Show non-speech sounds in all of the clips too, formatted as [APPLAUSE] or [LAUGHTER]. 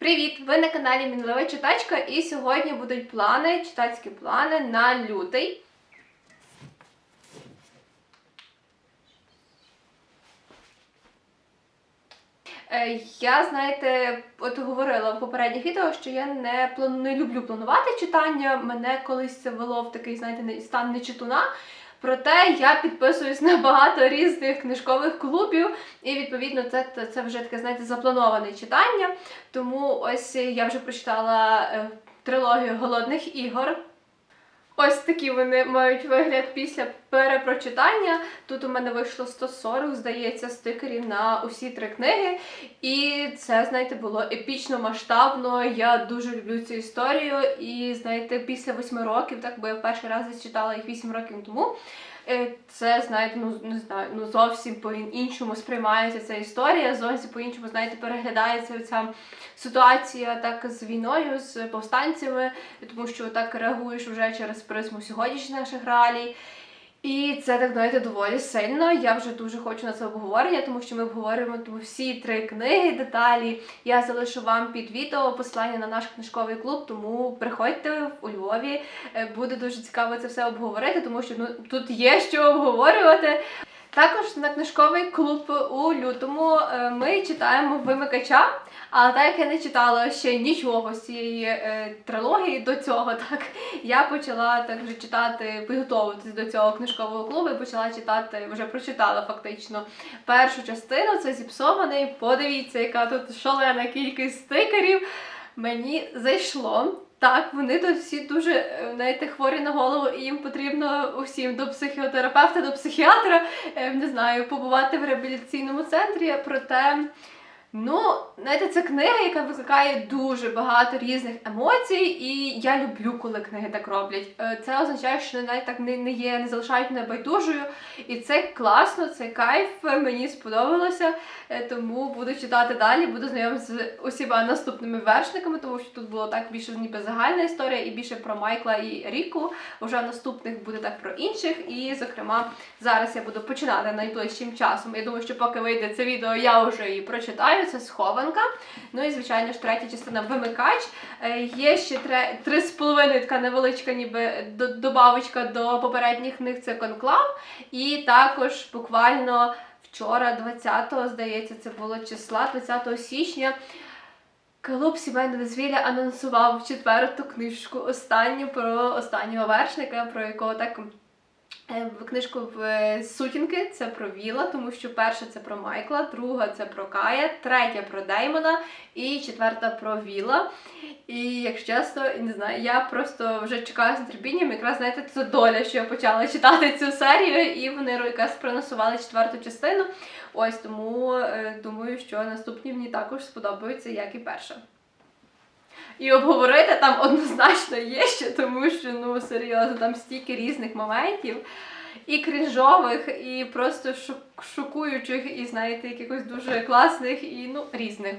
Привіт! Ви на каналі Мінлива Читачка, і сьогодні будуть плани, читацькі плани на лютий. Е, Я, знаєте, от говорила в попередніх відео, що я не плану, не люблю планувати читання. Мене колись це вело в такий, знаєте, стан нечитуна. Проте я підписуюсь на багато різних книжкових клубів, і відповідно це, це вже таке, знаєте, заплановане читання. Тому ось я вже прочитала е, трилогію голодних ігор. Ось такі вони мають вигляд після перепрочитання. Тут у мене вийшло 140, здається, стикерів на усі три книги. І це, знаєте, було епічно масштабно. Я дуже люблю цю історію. І знаєте, після восьми років, так бо я в перший раз читала їх вісім років тому. Е, Це, знаєте, ну не знаю, ну зовсім по-іншому сприймається ця історія, зовсім по-іншому, знаєте, переглядається ця ситуація так з війною, з повстанцями, тому що так реагуєш вже через призму сьогоднішніх наших реалій. І це так знаєте доволі сильно. Я вже дуже хочу на це обговорення, тому що ми обговорюємо тому всі три книги деталі. Я залишу вам під відео посилання на наш книжковий клуб, тому приходьте у Львові. Е, Буде дуже цікаво це все обговорити, тому що ну тут є що обговорювати. Також на книжковий клуб у лютому е, ми читаємо вимикача. Але так як я не читала ще нічого з цієї е, трилогії до цього, так я почала так вже читати, підготовуватись до цього книжкового клубу і почала читати, вже прочитала фактично першу частину. Це зіпсований. Подивіться, яка тут шалена кількість стикерів. Мені зайшло. Так, вони то всі дуже е, знаєте, хворі на голову, і їм потрібно усім до психотерапевта, до психіатра, е, не знаю, побувати в реабілітаційному центрі. Проте, ну, знаєте, це книга, яка викликає дуже багато різних емоцій, і я люблю, коли книги так роблять. Е, Це означає, що навіть так не, не є, не залишають мене байдужою. І це класно, це кайф, мені сподобалося. Е, Тому буду читати далі, буду знайомитися з усіма наступними вершниками, тому що тут було так більше ніби загальна історія, і більше про Майкла і Ріку. Уже наступних буде так про інших. І, зокрема, зараз я буду починати найближчим часом. Я думаю, що поки вийде це відео, я вже її прочитаю. Це схованка. Ну і звичайно ж, третя частина вимикач. Е, Є ще тре- три з половиною така невеличка, ніби добавочка до попередніх книг. Це конклав. І також буквально вчора, 20-го, здається, це було числа, 20 січня. Клуб сімейне дозвілля анонсував четверту книжку останню про останнього вершника, про якого так книжку в е, сутінки це про Віла, тому що перша це про Майкла, друга це про Кая, третя про Деймона і четверта про Віла. І якщо чесно, не знаю, я просто вже чекаю з нетерпінням. Якраз знаєте, це доля, що я почала читати цю серію, і вони якраз проносували четверту частину. Ось тому е, думаю, що наступні мені також сподобаються, як і перша. І обговорити там однозначно є ще, тому що ну серйозно, там стільки різних моментів, і крінжових, і просто шок- шокуючих, і знаєте, якихось дуже класних і ну різних.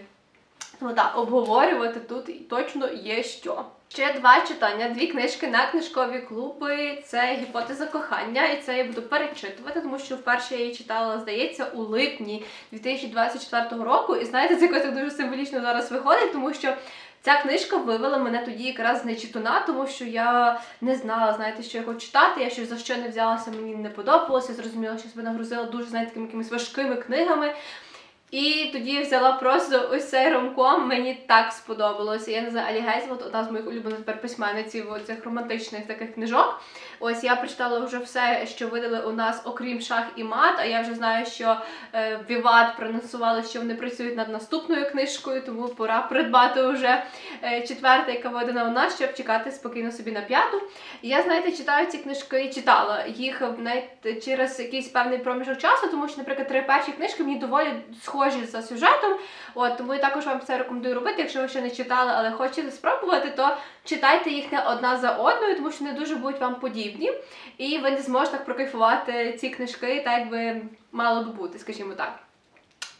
Тому так, обговорювати тут точно є що. Ще два читання, дві книжки на книжкові клуби. Це гіпотеза кохання, і це я буду перечитувати, тому що вперше я її читала, здається, у липні 2024 року. І знаєте, це якось дуже символічно зараз виходить, тому що. Ця книжка вивела мене тоді якраз з нечитуна, тому що я не знала, знаєте, що я хочу читати, я щось за що не взялася, мені не подобалося, зрозуміла, що себе нагрузила дуже, знаєте, такими якимись важкими книгами. І тоді взяла просто ось цей ромком, мені так сподобалося. Я не знаю, Алі Гейзвуд, одна з моїх улюблених тепер письменниць цих романтичних таких книжок. Ось я прочитала вже все, що видали у нас, окрім шах і мат. А я вже знаю, що е, Віват проносували, що вони працюють над наступною книжкою, тому пора придбати вже е, четверта, яка видана у нас, щоб чекати спокійно собі на п'яту. Я, знаєте, читаю ці книжки і читала їх навіть через якийсь певний проміжок часу, тому що, наприклад, три перші книжки мені доволі схожі за сюжетом. От тому я також вам це рекомендую робити. Якщо ви ще не читали, але хочете спробувати, то читайте їх не одна за одною, тому що не дуже будуть вам подібні, і ви не зможете так прокайфувати ці книжки, так якби мало би бути, скажімо так.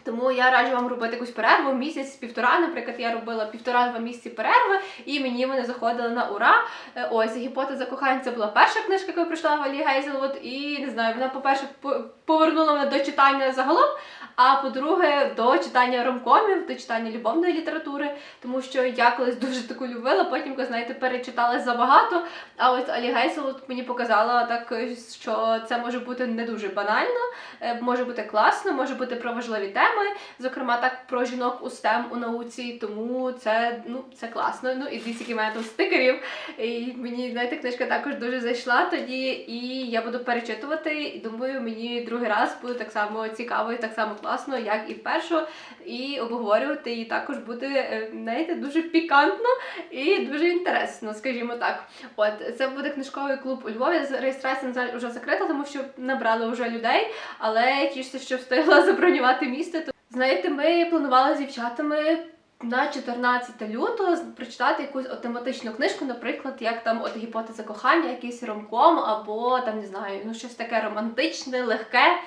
Тому я раджу вам робити якусь перерву місяць-півтора. Наприклад, я робила півтора-два місяці перерви, і мені вони заходили на ура. Е, Ось гіпотеза кохання це була перша книжка, яку я пройшла в Алі Гейзелвуд, і не знаю, вона, по-перше, по- повернула мене до читання загалом. А по-друге, до читання ромкомів, до читання любовної літератури, тому що я колись дуже таку любила, потім, знаєте, перечитала забагато. А ось Алі Гейсел мені показала так, що це може бути не дуже банально, е, може бути класно, може бути про важливі теми, зокрема так про жінок у STEM у науці, тому це ну це класно. Ну і які мене тут стикерів. І мені знаєте, книжка також дуже зайшла тоді, і я буду перечитувати. І думаю, мені другий раз буде так само цікаво і так само класно, як і першу. І обговорювати її також буде, е, знаєте, дуже пікантно і дуже інтересно, скажімо так. От це буде книжковий клуб у Львові. Реєстрація на жаль вже закрита, тому що набрали вже людей, але тішся, що встигла [LAUGHS] забронювати місце. То знаєте, ми планували з дівчатами. На 14 лютого прочитати якусь тематичну книжку, наприклад, як там от гіпотеза кохання, якийсь ромком, або там не знаю, ну щось таке романтичне, легке.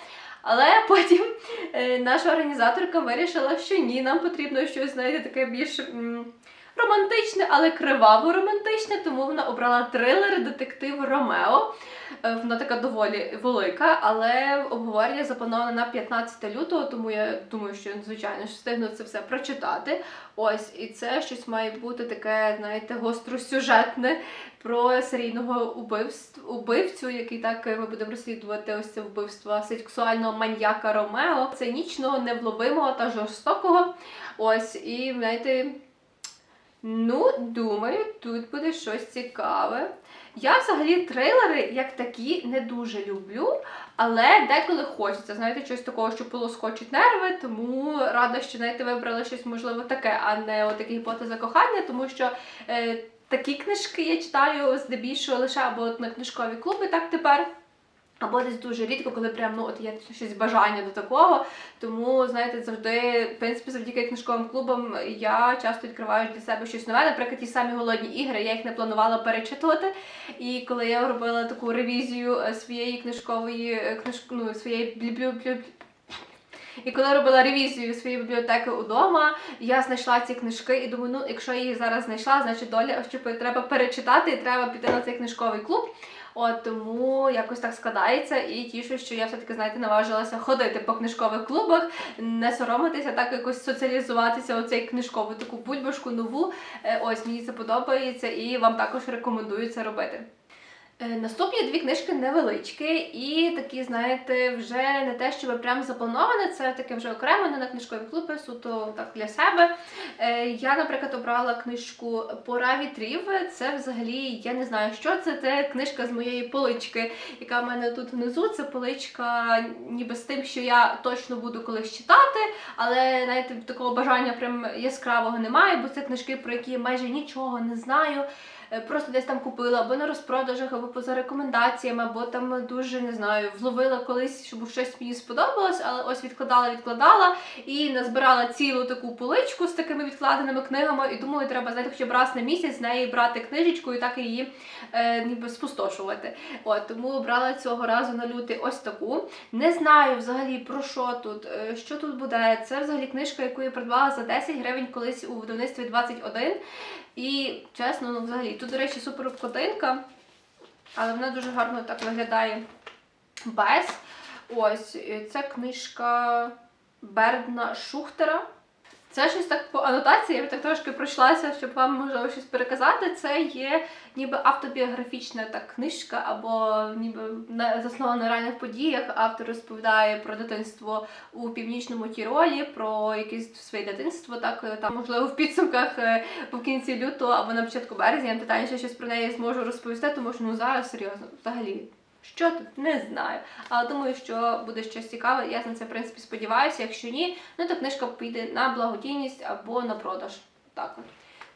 Але [LAUGHS] потім е, наша організаторка вирішила, що ні, нам потрібно щось, знаєте, таке більш романтичне, але криваво романтичне, тому вона обрала трилер Детектив Ромео. Е, Вона така доволі велика, але обговорення заплановане на 15 лютого, тому я думаю, що звичайно встигну це все прочитати. Ось, і це щось має бути таке, знаєте, гостросюжетне про серійного убивств, убивцю, який так е, ми будемо розслідувати ось це вбивство сексуального маньяка Ромео, цинічного, невловимого та жорстокого. Ось, і знаєте. Ну, думаю, тут буде щось цікаве. Я взагалі трейлери як такі не дуже люблю, але деколи хочеться, знаєте, щось такого, що полоскочить нерви, тому рада, що знаєте, вибрала щось можливо таке, а не отакі гіпотеза кохання, тому що е, такі книжки я читаю здебільшого лише або на книжкові клуби, так тепер. Або десь дуже рідко, коли прям ну от є щось бажання до такого. Тому знаєте, завжди, в принципі, завдяки книжковим клубам я часто відкриваю для себе щось нове. Наприклад, ті самі голодні ігри, я їх не планувала перечитувати. І коли я робила таку ревізію е, своєї книжкової е, книж... ну, своєї. І коли робила ревізію своєї бібліотеки удома, я знайшла ці книжки і думаю, ну якщо я її зараз знайшла, значить доля, що треба перечитати і треба піти на цей книжковий клуб. От тому якось так складається і тішу, що я все-таки, знаєте, наважилася ходити по книжкових клубах, не соромитися, так якось соціалізуватися у цей книжкову таку бульбашку нову. Е, Ось мені це подобається і вам також рекомендую це робити. Е, Наступні дві книжки невеличкі і такі, знаєте, вже не те, щоб прям заплановане, це таке вже окремо, не на книжкові клуби, суто так для себе. Е, Я, наприклад, обрала книжку Пора вітрів. Це взагалі, я не знаю, що це. Це книжка з моєї полички, яка в мене тут внизу. Це поличка ніби з тим, що я точно буду колись читати, але знаєте, такого бажання прям яскравого немає, бо це книжки, про які я майже нічого не знаю. Е, Просто десь там купила або на розпродажах, або поза рекомендаціями, або там дуже не знаю, вловила колись, щоб щось мені сподобалось, але ось відкладала, відкладала і назбирала цілу таку поличку з такими відкладеними книгами. І думаю, треба знаєте, хоча б раз на місяць з неї брати книжечку і так її е, ніби спустошувати. От тому обрала цього разу на лютий ось таку. Не знаю взагалі про що тут, е, що тут буде. Це взагалі книжка, яку я придбала за 10 гривень колись у видавництві 21. І чесно, ну взагалі, тут, до речі, супер обкладинка, але вона дуже гарно так виглядає без. Ось, це книжка Бердна Шухтера. Це щось так по анотації, я так трошки пройшлася, щоб вам можливо щось переказати. Це є ніби автобіографічна так книжка, або ніби на заснована на реальних подіях. Автор розповідає про дитинство у північному Тіролі, про якесь своє дитинство. Так е, там можливо в підсумках е, в кінці лютого або на початку березня я детальніше щось про неї зможу розповісти, тому що ну зараз серйозно взагалі. Що тут не знаю, але думаю, що буде щось цікаве. Я на це в принципі сподіваюся. Якщо ні, ну то книжка піде на благодійність або на продаж. Так.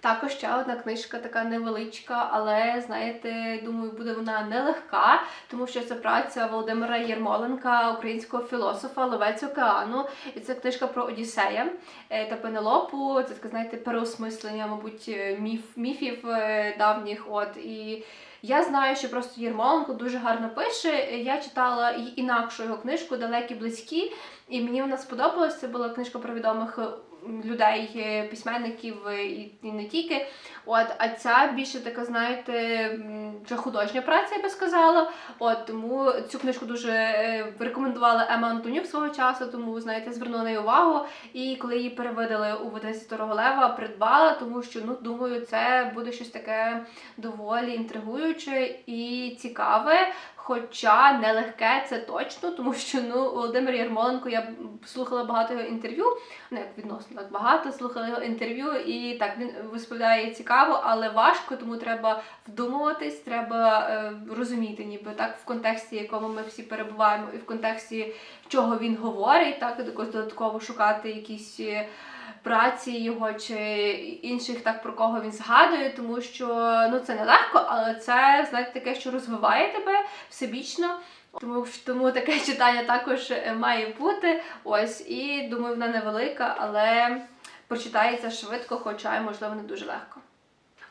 Також ще одна книжка така невеличка, але знаєте, думаю, буде вона нелегка, тому що це праця Володимира Єрмоленка, українського філософа, Ловець океану. І це книжка про Одіссея е, та Пенелопу. Це таке, знаєте, переосмислення, мабуть, е, міф, міфів е, давніх. От і я знаю, що просто Єрмоленко дуже гарно пише. Я читала інакшу його книжку Далекі близькі, і мені вона сподобалась. Це була книжка про відомих людей, е, письменників е, і, не тільки. От, а ця більше така, знаєте, вже художня праця, я би сказала. От тому цю книжку дуже е, рекомендувала Ема Антонюк свого часу, тому знаєте, звернула неї увагу. І коли її перевидали у видавництві Старого Лева, придбала, тому що ну думаю, це буде щось таке доволі інтригуюче і цікаве. Хоча нелегке це точно, тому що ну Володимир Ярмоленко, я слухала багато його інтерв'ю, ну як відносно так багато, слухала його інтерв'ю, і так він розповідає цікаво, але важко, тому треба вдумуватись, треба е, розуміти, ніби так в контексті, якому ми всі перебуваємо, і в контексті чого він говорить, так також додатково шукати якісь. Праці його чи інших, так про кого він згадує, тому що ну це нелегко, але це знаєте таке, що розвиває тебе всебічно. Тому тому таке [LAUGHS] читання також е, має бути. Ось і думаю, вона невелика, але прочитається швидко, хоча й можливо не дуже легко.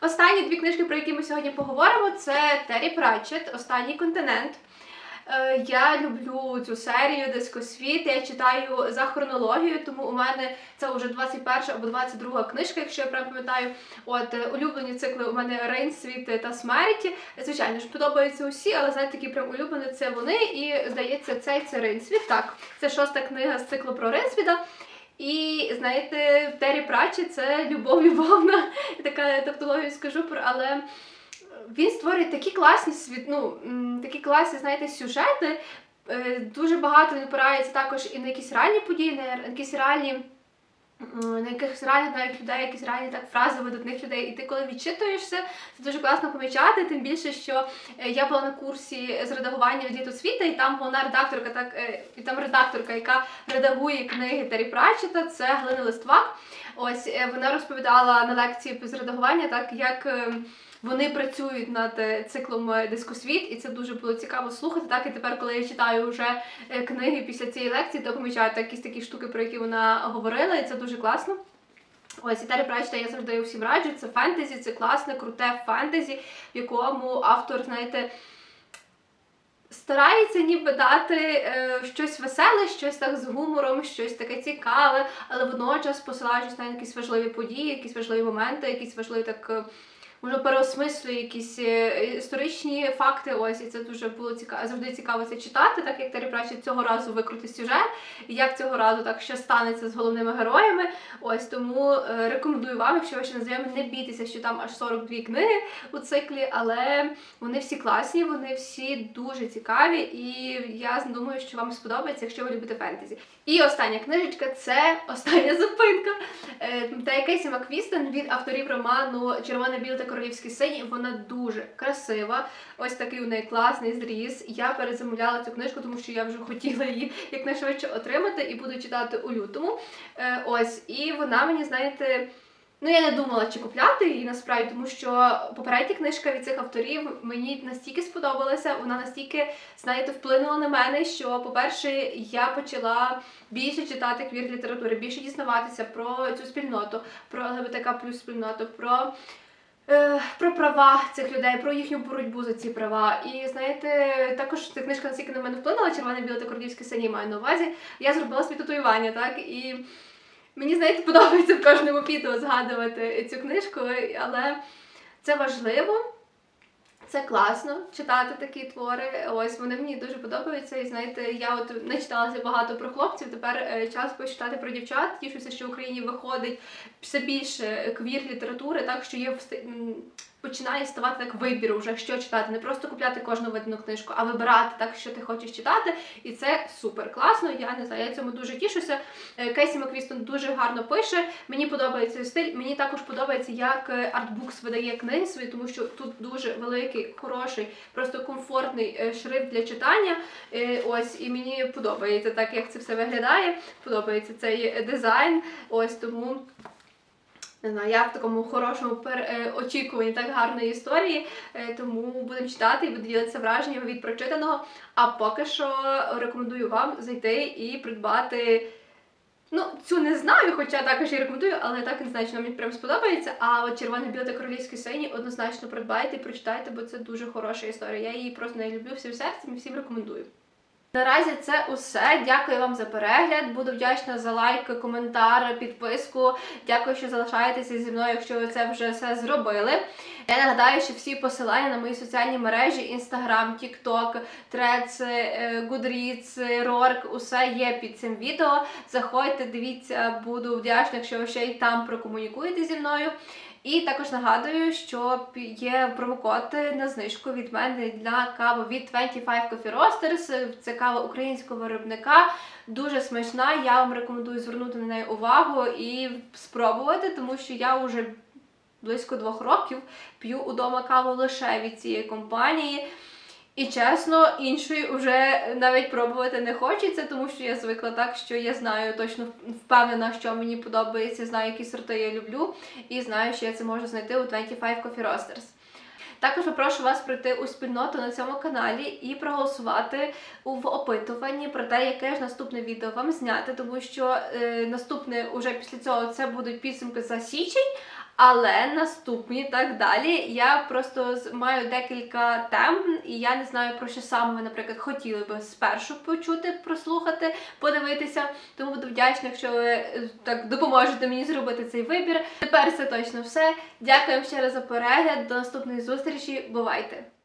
Останні дві книжки, про які ми сьогодні поговоримо, це Террі Пратчет, Останній континент. Е, Я люблю цю серію Дискосвіт. Я читаю за хронологією, тому у мене це вже 21 або 22 книжка, якщо я правильно пам'ятаю. От е, улюблені цикли у мене Рейн, світ та смерть. Звичайно ж, подобаються усі, але знаєте, такі прям улюблені це вони. І здається, цей це Рейнсвіт. Так, це шоста книга з циклу про Рейнсвіта. І знаєте, Террі Пратчі це любов любовна, [LAUGHS] така тавтологію скажу, про- але він створює такі класні світ, ну, такі класні, знаєте, сюжети. Е, Дуже багато він опирається також і на якісь реальні події, на якісь реальні. На якихось реальних навіть людей, якісь реальні так фрази видатних людей. І ти коли відчитуєшся, це дуже класно помічати. Тим більше, що е, я була на курсі з редагування від світа, і там головна редакторка, так е, і там редакторка, яка редагує книги Террі Пратчета, це Галина Листвак. Ось вона розповідала на лекції з редагування, так як. Вони працюють над е, циклом е, Дискосвіт, і це дуже було цікаво слухати. Так і тепер, коли я читаю вже е, книги після цієї лекції, то помічаю якісь такі штуки, про які вона говорила, і це дуже класно. Ось і Террі Пратчета я завжди усім раджу. Це фентезі, це класне, круте фентезі, в якому автор, знаєте. Старається ніби дати е, щось веселе, щось так з гумором, щось таке цікаве, але водночас посилаючись на якісь важливі події, якісь важливі моменти, якісь важливі так. Можна переосмислює якісь е, історичні факти. Ось і це дуже було цікаво. Завжди цікаво це читати, так як Террі Пратчет цього разу викрутить сюжет, і як цього разу так що станеться з головними героями. Ось тому е, рекомендую вам, якщо ви ще не знайомі, не бійтеся, що там аж 42 книги у циклі, але вони всі класні, вони всі дуже цікаві, і я думаю, що вам сподобається, якщо ви любите фентезі. І остання книжечка це остання [LAUGHS] зупинка. Е, Та Кейсі Маквістон від авторів роману Червоне біле та королівські сині. Вона дуже красива. Ось такий у неї класний зріз. Я перезамовляла цю книжку, тому що я вже хотіла її якнайшвидше отримати і буду читати у лютому. Е, Ось, і вона мені, знаєте. Ну, я не думала, чи купляти її насправді, тому що попередня книжка від цих авторів мені настільки сподобалася, вона настільки, знаєте, вплинула на мене, що, по-перше, я почала більше читати квір літератури, більше дізнаватися про цю спільноту, про ЛГБТК плюс спільноту, про. Е, Про права цих людей, про їхню боротьбу за ці права. І знаєте, також ця книжка настільки на мене вплинула, червоне біле та королівське синій маю на увазі. Я зробила свій татуювання, так і Мені, знаєте, [LAUGHS] подобається в кожному відео згадувати цю книжку, але це важливо. Це класно читати такі твори. Ось вони мені дуже подобаються. І знаєте, я от не читалася багато про хлопців. Тепер е, час почитати про дівчат. Тішуся, що в Україні виходить все більше квір літератури, так що є починає ставати так вибір уже, що читати. Не просто купляти кожну видану книжку, а вибирати так, що ти хочеш читати. І це супер класно. Я не знаю, я цьому дуже тішуся. Е, Кейсі Маквістон дуже гарно пише. Мені подобається стиль. Мені також подобається, як е, Artbooks видає книги свої, тому що тут дуже великий, хороший, просто комфортний е, шрифт для читання. Ось і мені подобається так, як це все виглядає. Подобається цей дизайн. Ось тому. Не знаю, я в такому хорошому пер... е, очікуванні так гарної історії, е, тому будемо читати і буду ділитися враженнями від прочитаного. А поки що рекомендую вам зайти і придбати. Ну, цю не знаю, хоча також і рекомендую, але так не чи мені прям сподобається. А от червоне біле та королівські сині однозначно придбайте і прочитайте, бо це дуже хороша історія. Я її просто не люблю всім серцем і всім рекомендую. Наразі це усе. Дякую вам за перегляд. Буду вдячна за лайк, коментар, підписку. Дякую, що залишаєтеся зі мною, якщо ви це вже все зробили. Я нагадаю, що всі посилання на мої соціальні мережі: Instagram, TikTok, Threads, е, Goodreads, Рорк, усе є під цим відео. Заходьте, дивіться, буду вдячна, якщо ви ще й там прокомунікуєте зі мною. І також нагадую, що є промокод на знижку від мене для кави від 25 Coffee Roasters. Це кава українського виробника. Дуже смачна. Я вам рекомендую звернути на неї увагу і спробувати, тому що я вже близько двох років п'ю удома каву лише від цієї компанії. І чесно, іншої вже навіть пробувати не хочеться, тому що я звикла так, що я знаю точно впевнена, що мені подобається, знаю, які сорти я люблю, і знаю, що я це можу знайти у 25 Coffee Roasters. Також попрошу вас прийти у спільноту на цьому каналі і проголосувати в опитуванні про те, яке ж наступне відео вам зняти, тому що е, наступне уже після цього це будуть підсумки за січень. Але наступні так далі. Я просто маю декілька тем, і я не знаю про що саме ви, наприклад, хотіли би спершу почути, прослухати, подивитися. Тому буду вдячна, якщо ви е, так допоможете мені зробити цей вибір. Тепер це точно все. Дякую ще раз за перегляд. До наступної зустрічі. Бувайте!